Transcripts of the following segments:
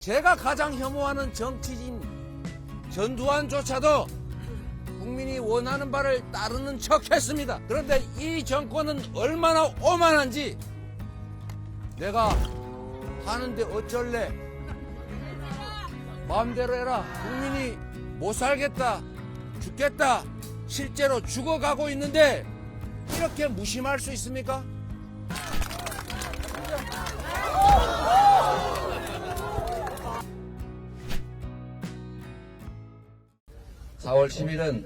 제가 가장 혐오하는 정치인 전두환조차도 국민이 원하는 바를 따르는 척 했습니다. 그런데 이 정권은 얼마나 오만한지 내가 하는데 어쩔래? 마음대로 해라. 국민이 못 살겠다. 죽겠다. 실제로 죽어가고 있는데 이렇게 무심할 수 있습니까? 4월 10일은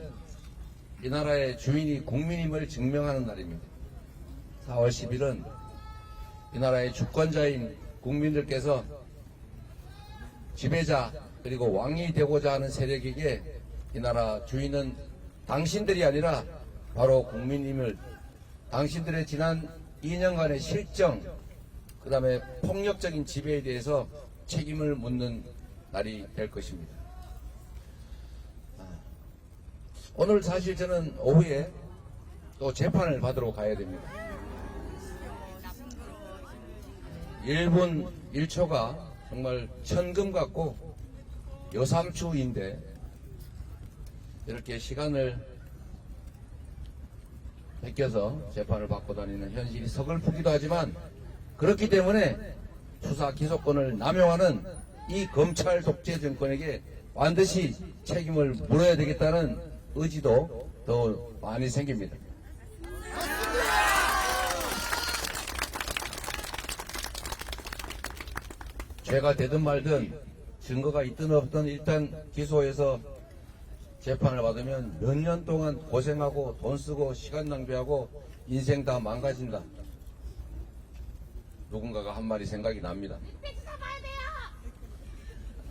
이 나라의 주인이 국민임을 증명하는 날입니다. 4월 10일은 이 나라의 주권자인 국민들께서 지배자 그리고 왕이 되고자 하는 세력에게 이 나라 주인은 당신들이 아니라 바로 국민임을 당신들의 지난 2년간의 실정 그 다음에 폭력적인 지배에 대해서 책임을 묻는 날이 될 것입니다. 오늘 사실 저는 오후에 또 재판을 받으러 가야 됩니다. 1분 1초가 정말 천금 같고 여삼추인데 이렇게 시간을 베껴서 재판을 받고 다니는 현실이 서글프기도 하지만 그렇기 때문에 수사 기소권을 남용하는 이 검찰 독재 정권에게 반드시 책임을 물어야 되겠다는 의지도 더 많이 생깁니다. 죄가 되든 말든 증거가 있든 없든 일단 기소해서 재판을 받으면 몇 년 동안 고생하고 돈 쓰고 시간 낭비하고 인생 다 망가진다. 누군가가 한 말이 생각이 납니다.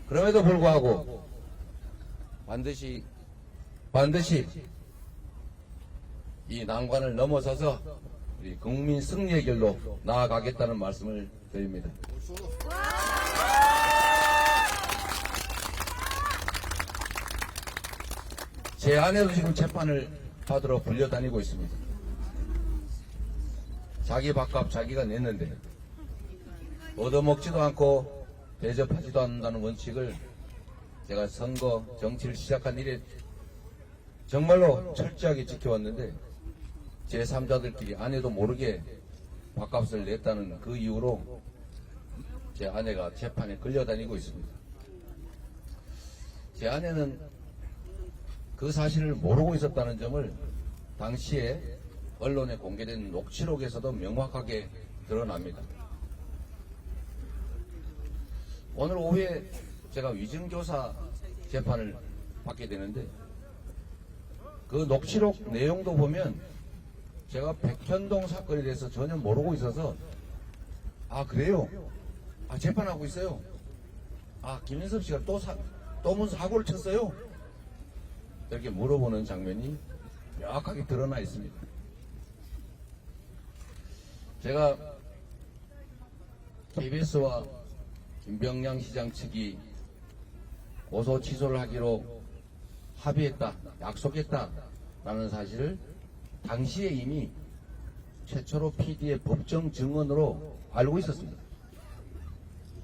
그럼에도 불구하고 반드시 반드시 이 난관을 넘어서서 우리 국민 승리의 길로 나아가겠다는 말씀을 드립니다. 제 아내도 지금 재판을 받으러 불려다니고 있습니다. 자기 밥값 자기가 냈는데 얻어먹지도 않고 대접하지도 않는다는 원칙을 제가 선거 정치를 시작한 이래 정말로 철저하게 지켜왔는데 제3자들끼리 아내도 모르게 밥값을 냈다는 그 이유로 제 아내가 재판에 끌려다니고 있습니다. 제 아내는 그 사실을 모르고 있었다는 점을 당시에 언론에 공개된 녹취록에서도 명확하게 드러납니다. 오늘 오후에 제가 위증교사 재판을 받게 되는데 그 녹취록 내용도 보면 제가 백현동 사건에 대해서 전혀 모르고 있어서 아 그래요? 아 재판하고 있어요? 아 김인섭 씨가 또 사, 또 무슨 사고를 쳤어요? 이렇게 물어보는 장면이 명확하게 드러나 있습니다. 제가 KBS와 김병량 시장 측이 고소 취소를 하기로 합의했다, 약속했다라는 사실을 당시에 이미 최초로 PD의 법정 증언으로 알고 있었습니다.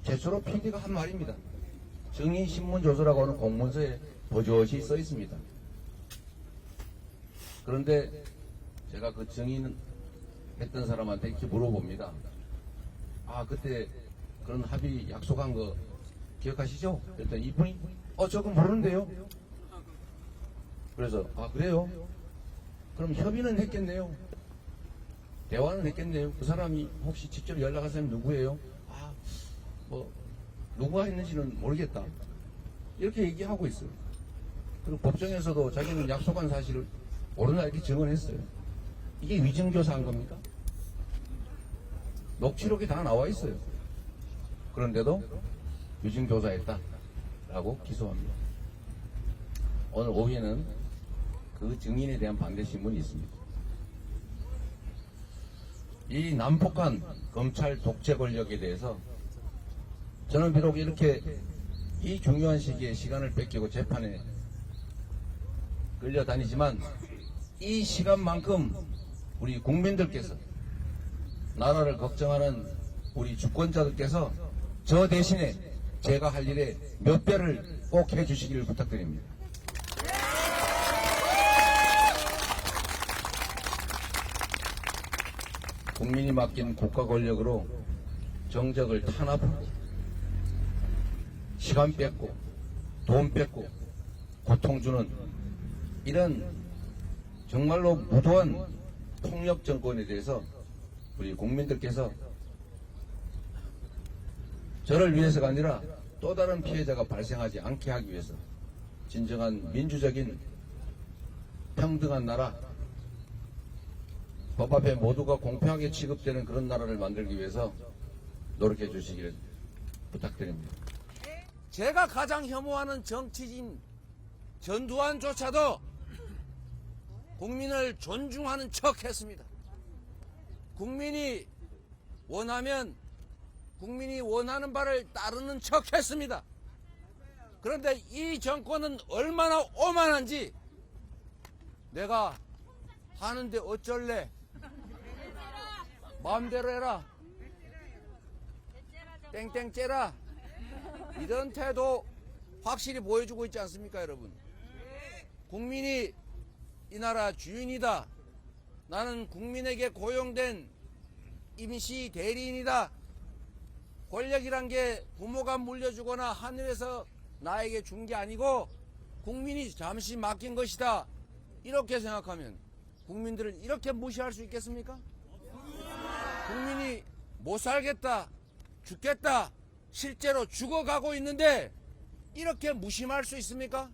최초로 PD가 한 말입니다. 증인신문조서라고 하는 공문서에 버젓이 써 있습니다. 그런데 제가 그 증인 했던 사람한테 이렇게 물어봅니다. 아, 그때 그런 합의 약속한 거 기억하시죠? 그랬더니 이분이, 어, 저거 모르는데요? 그래서, 아, 그래요? 그럼 협의는 했겠네요? 대화는 했겠네요? 그 사람이 혹시 직접 연락한 사람이 누구예요? 아, 뭐, 누가 했는지는 모르겠다. 이렇게 얘기하고 있어요. 그리고 법정에서도 자기는 약속한 사실을 모르나 이렇게 증언했어요. 이게 위증교사한 겁니까? 녹취록이 다 나와 있어요. 그런데도 위증교사했다. 라고 기소합니다. 오늘 오후에는 그 증인에 대한 반대 신문이 있습니다. 이 난폭한 검찰 독재 권력에 대해서 저는 비록 이렇게 이 중요한 시기에 시간을 뺏기고 재판에 끌려다니지만 이 시간만큼 우리 국민들께서 나라를 걱정하는 우리 주권자들께서 저 대신에 제가 할 일에 몇 배를 꼭 해주시기를 부탁드립니다. 국민이 맡긴 국가 권력으로 정적을 탄압하고 시간 뺏고 돈 뺏고 고통 주는 이런 정말로 무도한 폭력 정권에 대해서 우리 국민들께서 저를 위해서가 아니라 또 다른 피해자가 발생하지 않게 하기 위해서 진정한 민주적인 평등한 나라 법 앞에 모두가 공평하게 취급되는 그런 나라를 만들기 위해서 노력해 주시기를 부탁드립니다. 제가 가장 혐오하는 정치인 전두환조차도 국민을 존중하는 척 했습니다. 국민이 원하면 국민이 원하는 바를 따르는 척 했습니다. 그런데 이 정권은 얼마나 오만한지 내가 하는데 어쩔래? 마음대로 해라. 땡땡 째라. 이런 태도 확실히 보여주고 있지 않습니까, 여러분? 국민이 이 나라 주인이다. 나는 국민에게 고용된 임시 대리인이다. 권력이란 게 부모가 물려주거나 하늘에서 나에게 준 게 아니고 국민이 잠시 맡긴 것이다. 이렇게 생각하면 국민들을 이렇게 무시할 수 있겠습니까? 국민이 못 살겠다, 죽겠다, 실제로 죽어가고 있는데 이렇게 무심할 수 있습니까?